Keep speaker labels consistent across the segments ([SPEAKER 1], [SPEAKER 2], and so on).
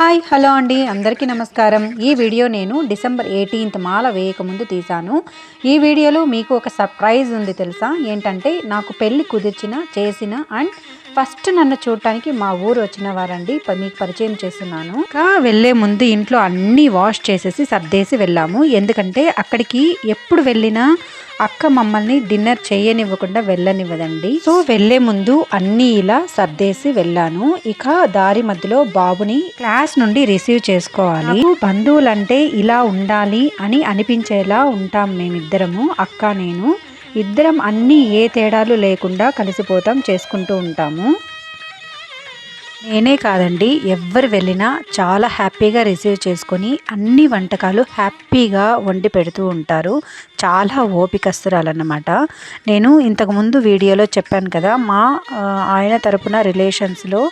[SPEAKER 1] Hi hello అండి. అందరికీ నమస్కారం. ఈ వీడియో నేను డిసెంబర్ ఎయిటీన్త్ మాల వేయకముందు తీశాను. ఈ వీడియోలో మీకు ఒక సర్ప్రైజ్ ఉంది తెలుసా? ఏంటంటే నాకు పెళ్ళి కుదిర్చిన చేసిన అండ్ ఫస్ట్ నన్ను చూడటానికి మా ఊరు వచ్చిన వారండి. మీకు పరిచయం చేస్తున్నాను. ఇంకా వెళ్ళే ముందు ఇంట్లో అన్నీ వాష్ చేసేసి సర్దేసి వెళ్ళాము. ఎందుకంటే అక్కడికి ఎప్పుడు వెళ్ళినా అక్క మమ్మల్ని డిన్నర్ చేయనివ్వకుండా వెళ్ళనివ్వదండి. సో వెళ్ళే ముందు అన్నీ ఇలా సర్దేసి వెళ్ళాను. ఇక దారి మధ్యలో బాబుని క్లాస్ నుండి రిసీవ్ చేసుకోవాలి. బంధువులంటే ఇలా ఉండాలి అని అనిపించేలా ఉంటాం మేమిద్దరము అక్క నేను. ఇద్దరం అన్నీ ఏ తేడాలు లేకుండా కలిసిపోతాం చేసుకుంటూ ఉంటాము. నేనే కాదండి ఎవరు వెళ్ళినా చాలా హ్యాపీగా రిసీవ్ చేసుకొని అన్ని వంటకాలు హ్యాపీగా వండి పెడుతూ ఉంటారు. చాలా ఓపికస్తురాలన్నమాట. నేను ఇంతకుముందు వీడియోలో చెప్పాను కదా మా ఆయన తరపున రిలేషన్స్లో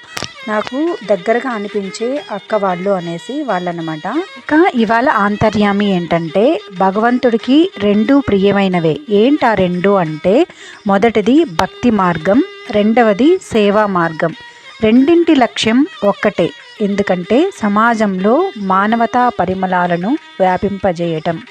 [SPEAKER 1] నాకు దగ్గరగా అనిపించే అక్క వాళ్ళు అనేసి వాళ్ళనమాట ఇంకా ఇవాళ ఆంతర్యామి ఏంటంటే భగవంతుడికి రెండు ప్రియమైనవే. ఏంటి ఆ రెండు అంటే మొదటిది భక్తి మార్గం రెండవది సేవా మార్గం. రెండింటి లక్ష్యం ఒక్కటే. ఎందుకంటే సమాజంలో మానవతా పరిమళాలను వ్యాపింపజేయటం.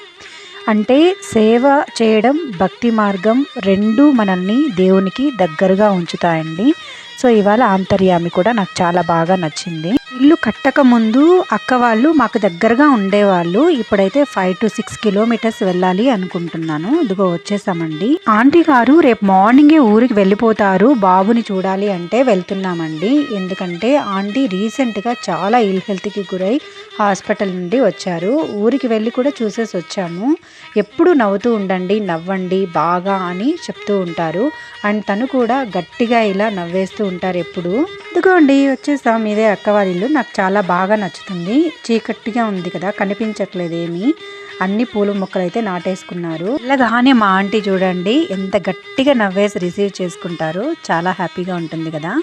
[SPEAKER 1] అంటే సేవ చేయడం భక్తి మార్గం రెండు మనల్ని దేవునికి దగ్గరగా ఉంచుతాయండి. సో ఇవాళ ఆంతర్యామి కూడా నాకు చాలా బాగా నచ్చింది. ఇల్లు కట్టక ముందు అక్క వాళ్ళు మాకు దగ్గరగా ఉండేవాళ్ళు. ఇప్పుడైతే ఫైవ్ టు సిక్స్ కిలోమీటర్స్ వెళ్ళాలి అనుకుంటున్నాను. ఇదిగో వచ్చేసామండి. ఆంటీ గారు రేపు మార్నింగే ఊరికి వెళ్ళిపోతారు. బాబుని చూడాలి అంటే వెళ్తున్నామండి. ఎందుకంటే ఆంటీ రీసెంట్గా చాలా ఇల్ హెల్త్కి గురై హాస్పిటల్ నుండి వచ్చారు. ఊరికి వెళ్ళి కూడా చూసేసి వచ్చాము. ఎప్పుడు నవ్వుతూ ఉండండి నవ్వండి బాగా అని చెప్తూ ఉంటారు. అండ్ తను కూడా గట్టిగా ఇలా నవ్వేస్తూ ఉంటారు ఎప్పుడు. ఇదిగోండి వచ్చేసాం. ఇదే అక్క వాళ్ళ ఇల్లు. నాకు చాలా బాగా నచ్చుతుంది. చీకటిగా ఉంది కదా కనిపించట్లేదు ఏమీ. అన్ని పూల మొక్కలు అయితే నాటేసుకున్నారు. ఇలాగానే మా ఆంటీ చూడండి ఎంత గట్టిగా నవ్వేసి రిసీవ్ చేసుకుంటారు. చాలా హ్యాపీగా ఉంటుంది కదా.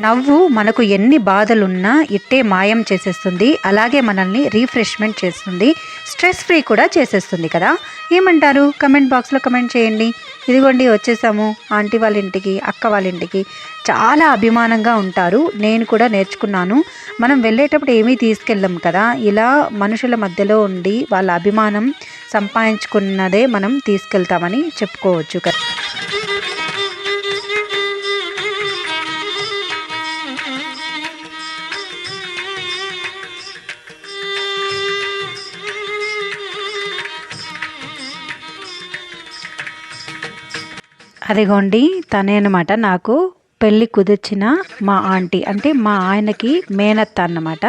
[SPEAKER 1] నవ్వు మనకు ఎన్ని బాధలున్నా ఇట్టే మాయం చేసేస్తుంది. అలాగే మనల్ని రీఫ్రెష్మెంట్ చేస్తుంది. స్ట్రెస్ ఫ్రీ కూడా చేసేస్తుంది కదా. ఏమంటారు? కమెంట్ బాక్స్లో కమెంట్ చేయండి. ఇదిగోండి వచ్చేసాము. ఆంటీ వాళ్ళ ఇంటికి అక్క వాళ్ళ ఇంటికి చాలా అభిమానంగా ఉంటారు. నేను కూడా నేర్చుకున్నాను. మనం వెళ్ళేటప్పుడు ఏమీ తీసుకెళ్ళం కదా. ఇలా మనుషుల మధ్యలో ఉండి వాళ్ళ అభిమానం సంపాదించుకున్నదే మనం తీసుకెళ్తామని చెప్పుకోవచ్చు కదా. అదిగోండి తనే అనమాట నాకు పెళ్ళి కుదిర్చిన మా ఆంటీ. అంటే మా ఆయనకి మేనత్త అన్నమాట.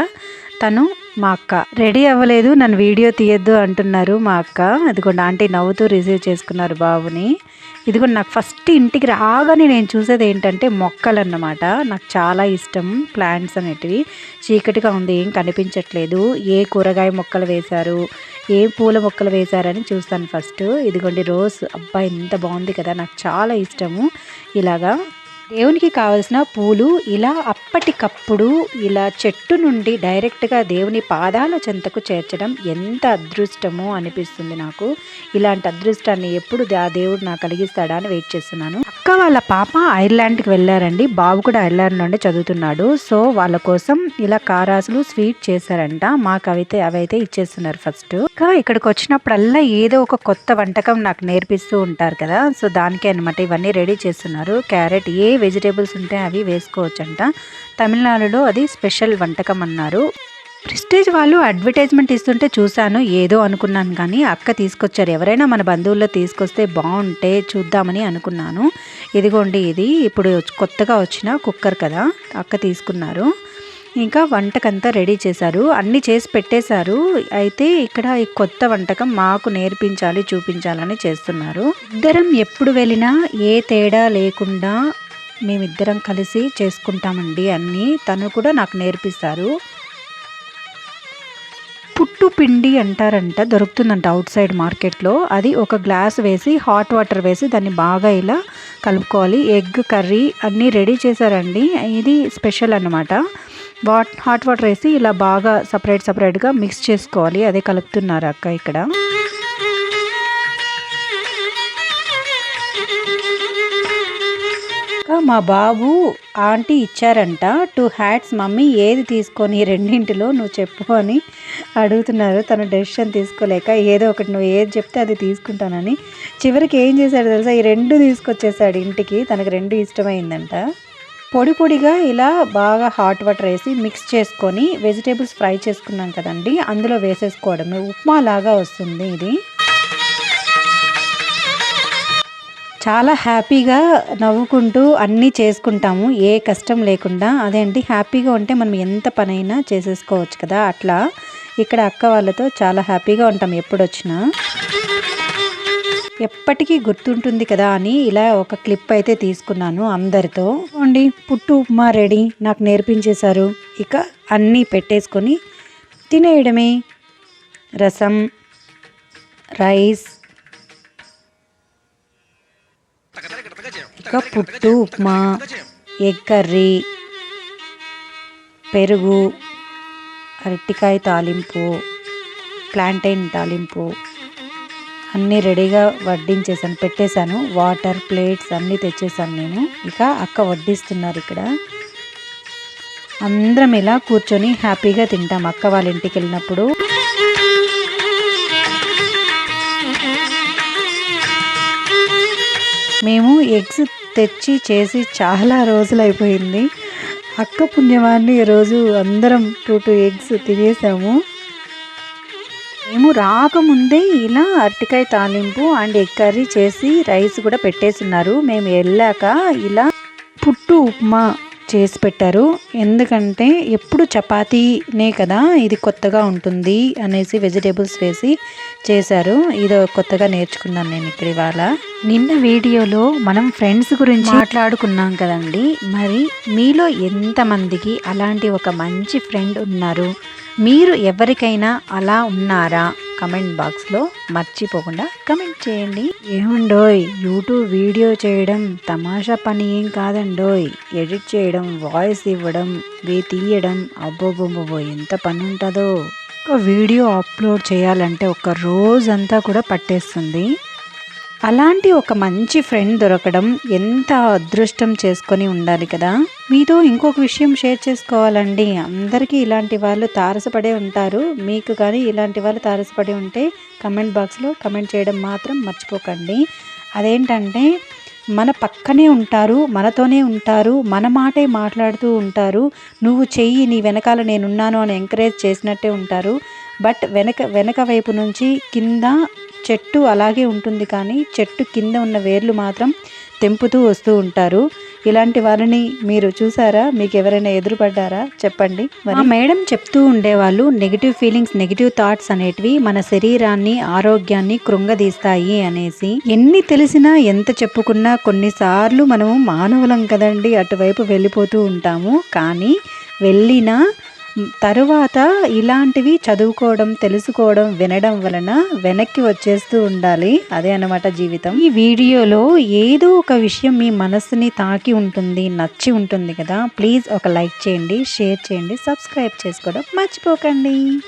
[SPEAKER 1] తను మా అక్క. రెడీ అవ్వలేదు నన్ను వీడియో తీయొద్దు అంటున్నారు మా అక్క. అదిగోండి ఆంటీ నవ్వుతూ రిసీవ్ చేసుకున్నారు బాబుని. ఇదిగోండి నాకు ఫస్ట్ ఇంటికి రాగానే నేను చూసేది ఏంటంటే మొక్కలు అన్నమాట నాకు చాలా ఇష్టం ప్లాంట్స్ అనేటివి. చీకటిగా ఉంది ఏం కనిపించట్లేదు. ఏ కూరగాయ మొక్కలు వేశారు? ఏ పూల మొక్కలు వేశారని చూస్తాను ఫస్ట్. ఇదిగోండి రోజ్. అబ్బాయి ఎంత బాగుంది కదా. నాకు చాలా ఇష్టము. ఇలాగా దేవునికి కావలసిన పూలు ఇలా అప్పటికప్పుడు ఇలా చెట్టు నుండి డైరెక్ట్గా దేవుని పాదాల చెంతకు చేర్చడం ఎంత అదృష్టమో అనిపిస్తుంది నాకు. ఇలాంటి అదృష్టాన్ని ఎప్పుడు ఆ దేవుడు నాకు కలిగిస్తాడా అని వెయిట్ చేస్తున్నాను. అక్క వాళ్ళ పాప ఐర్లాండ్కి వెళ్ళారండి. బాబు కూడా ఐర్లాండ్ నుండి చదువుతున్నాడు. సో వాళ్ళ కోసం ఇలా కారాసులు స్వీట్ చేశారంట. మాకు అవైతే అవైతే ఇచ్చేస్తున్నారు ఫస్ట్. ఇంకా ఇక్కడికి వచ్చినప్పుడల్లా ఏదో ఒక కొత్త వంటకం నాకు నేర్పిస్తూ ఉంటారు కదా. సో దానికే అనమాట ఇవన్నీ రెడీ చేస్తున్నారు. క్యారెట్ ఏ వెజిటేబుల్స్ ఉంటే అవి వేసుకోవచ్చంట. తమిళనాడులో అది స్పెషల్ వంటకం అన్నారు. ప్రిస్టేజ్ వాళ్ళు అడ్వర్టైజ్మెంట్ ఇస్తుంటే చూశాను ఏదో అనుకున్నాను కానీ అక్క తీసుకొచ్చారు. ఎవరైనా మన బంధువుల్లో తీసుకొస్తే బాగుంటే చూద్దామని అనుకున్నాను. ఇదిగోండి ఇది ఇప్పుడు కొత్తగా వచ్చిన కుక్కర్ కదా అక్క తీసుకున్నారు. ఇంకా వంటకంతా రెడీ చేశారు అన్నీ చేసి పెట్టేశారు. అయితే ఇక్కడ ఈ కొత్త వంటకం మాకు నేర్పించాలి చూపించాలని చేస్తున్నారు. ఇద్దరం ఎప్పుడు వెళ్ళినా ఏ తేడా లేకుండా మేమిద్దరం కలిసి చేసుకుంటామండి అన్నీ. తను కూడా నాకు నేర్పిస్తారు. పుట్టు పిండి అంటారంట దొరుకుతుందంట అవుట్ సైడ్ మార్కెట్లో. అది ఒక గ్లాస్ వేసి హాట్ వాటర్ వేసి దాన్ని బాగా ఇలా కలుపుకోవాలి. ఎగ్ కర్రీ అన్నీ రెడీ చేశారండి. ఇది స్పెషల్ అన్నమాట. వాట్ హాట్ వాటర్ వేసి ఇలా బాగా సపరేట్ సపరేట్గా మిక్స్ చేసుకోవాలి. అదే కలుపుతున్నారు అక్క ఇక్కడ. ఇంకా మా బాబు ఆంటీ ఇచ్చారంట టూ హ్యాట్స్ మమ్మీ ఏది తీసుకొని రెండింటిలో నువ్వు చెప్పు అని అడుగుతున్నారు. తన డెసిషన్ తీసుకోలేక ఏదో ఒకటి నువ్వు ఏది చెప్తే అది తీసుకుంటానని చివరికి ఏం చేశాడు తెలుసా? ఈ రెండు తీసుకొచ్చేసాడు ఇంటికి తనకు రెండు ఇష్టమైందంట. పొడి పొడిగా ఇలా బాగా హాట్ వాటర్ వేసి మిక్స్ చేసుకొని వెజిటేబుల్స్ ఫ్రై చేసుకున్నాం కదండి అందులో వేసేసుకోవడమే. ఉప్మా లాగా వస్తుంది ఇది. చాలా హ్యాపీగా నవ్వుకుంటూ అన్నీ చేసుకుంటాము. ఏ కష్టం లేకుండా. అదేంటి హ్యాపీగా ఉంటే మనం ఎంత పనైనా చేసేసుకోవచ్చు కదా. అట్లా ఇక్కడ అక్క వాళ్ళతో చాలా హ్యాపీగా ఉంటాం ఎప్పుడొచ్చినా. ఎప్పటికీ గుర్తుంటుంది కదా అని ఇలా ఒక క్లిప్ అయితే తీసుకున్నాను అందరితో. అండి పుట్టు ఉప్మా రెడీ. నాకు నేర్పించేశారు. ఇక అన్నీ పెట్టేసుకొని తినేయడమే. రసం రైస్ ఒక పుట్టు ఉప్మా ఎగ్ కర్రీ పెరుగు అరటికాయ తాలింపు ప్లాంటైన్ తాలింపు అన్నీ రెడీగా వడ్డించేసాను పెట్టేశాను. వాటర్ ప్లేట్స్ అన్నీ తెచ్చేసాను నేను. ఇక అక్క వడ్డిస్తున్నారు ఇక్కడ. అందరం ఇలా కూర్చొని హ్యాపీగా తింటాం. అక్క వాళ్ళ ఇంటికి వెళ్ళినప్పుడు మేము ఎగ్స్ తెచ్చి చేసి చాలా రోజులు అయిపోయింది అక్క పుణ్యమాన్ని ఈరోజు అందరం టూ టూ ఎగ్స్ తినేసాము. మేము రాకముందే ఇలా అరటికాయ తాలింపు అండ్ ఎగ్ కర్రీ చేసి రైస్ కూడా పెట్టేస్తున్నారు మేము వెళ్ళాక ఇలా పుట్టు ఉప్మా చేసి పెట్టారు. ఎందుకంటే ఎప్పుడు చపాతీనే కదా ఇది కొత్తగా ఉంటుంది అనేసి వెజిటేబుల్స్ వేసి చేశారు. ఇది కొత్తగా నేర్చుకున్నాను నేను ఇక్కడ ఇవాళ. నిన్న వీడియోలో మనం ఫ్రెండ్స్ గురించి మాట్లాడుకున్నాం కదండి. మరి మీలో ఎంతమందికి అలాంటి ఒక మంచి ఫ్రెండ్ ఉన్నారు? మీరు ఎవరికైనా అలా ఉన్నారా? కమెంట్ బాక్స్లో మర్చిపోకుండా కమెంట్ చేయండి. ఏముండోయ్ యూట్యూబ్ వీడియో చేయడం తమాషా పని ఏం కాదండోయ్. ఎడిట్ చేయడం వాయిస్ ఇవ్వడం వే తీయడం అబ్బోబోబోబో ఎంత పని ఉంటుందో ఒక వీడియో అప్లోడ్ చేయాలంటే ఒక రోజంతా కూడా పట్టేస్తుంది. అలాంటి ఒక మంచి ఫ్రెండ్ దొరకడం ఎంత అదృష్టం చేసుకొని ఉండాలి కదా? మీతో ఇంకొక విషయం షేర్ చేసుకోవాలండి. అందరికీ ఇలాంటి వాళ్ళు తారసపడే ఉంటారు. మీకు కానీ ఇలాంటి వాళ్ళు తారసపడి ఉంటే కమెంట్ బాక్స్లో కమెంట్ చేయడం మాత్రం మర్చిపోకండి. అదేంటంటే మన పక్కనే ఉంటారు మనతోనే ఉంటారు మన మాటే మాట్లాడుతూ ఉంటారు. నువ్వు చెయ్యి నీ వెనకాల నేనున్నాను అని ఎంకరేజ్ చేసినట్టే ఉంటారు. బట్ వెనక వెనక వైపు నుంచి కింద చెట్టు అలాగే ఉంటుంది కానీ చెట్టు కింద ఉన్న వేర్లు మాత్రం తెంపుతూ వస్తూ ఉంటారు. ఇలాంటి వారిని మీరు చూసారా? మీకు ఎవరైనా ఎదురుపడ్డారా? చెప్పండి. మరి మేడం చెప్తూ ఉండేవాళ్ళు నెగిటివ్ ఫీలింగ్స్ నెగిటివ్ థాట్స్ అనేటివి మన శరీరాన్ని ఆరోగ్యాన్ని కృంగదీస్తాయి అనేసి. ఎన్ని తెలిసినా ఎంత చెప్పుకున్నా కొన్నిసార్లు మనము మానవులం కదండి అటువైపు వెళ్ళిపోతూ ఉంటాము. కానీ వెళ్ళినా తరువాత ఇలాంటివి చదువుకోవడం తెలుసుకోవడం వినడం వలన వెనక్కి వచ్చేస్తూ ఉండాలి. అదే అనమాట జీవితం. ఈ వీడియోలో ఏదో ఒక విషయం మీ మనసుని తాకి ఉంటుంది నచ్చి ఉంటుంది కదా. ప్లీజ్ ఒక లైక్ చేయండి షేర్ చేయండి సబ్స్క్రైబ్ చేసుకోవడం మర్చిపోకండి.